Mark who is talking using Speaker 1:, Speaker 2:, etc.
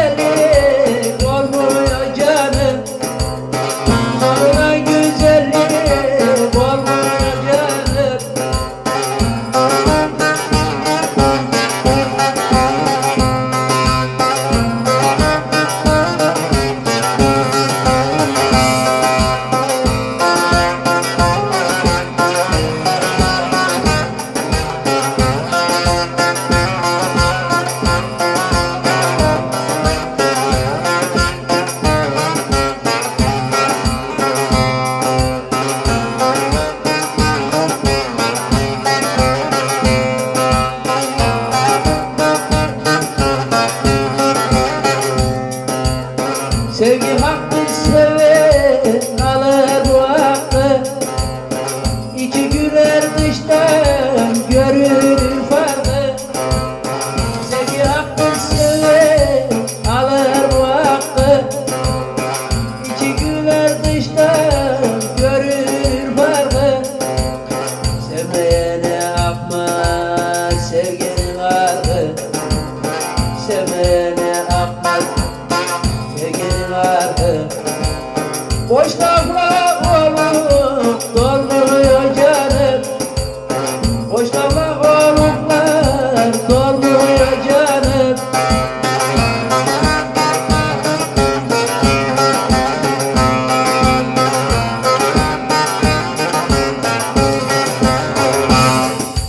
Speaker 1: Yeah. Sevgi haktır, sever. vardı Boş tavla olanı dolduruyor canım. Boş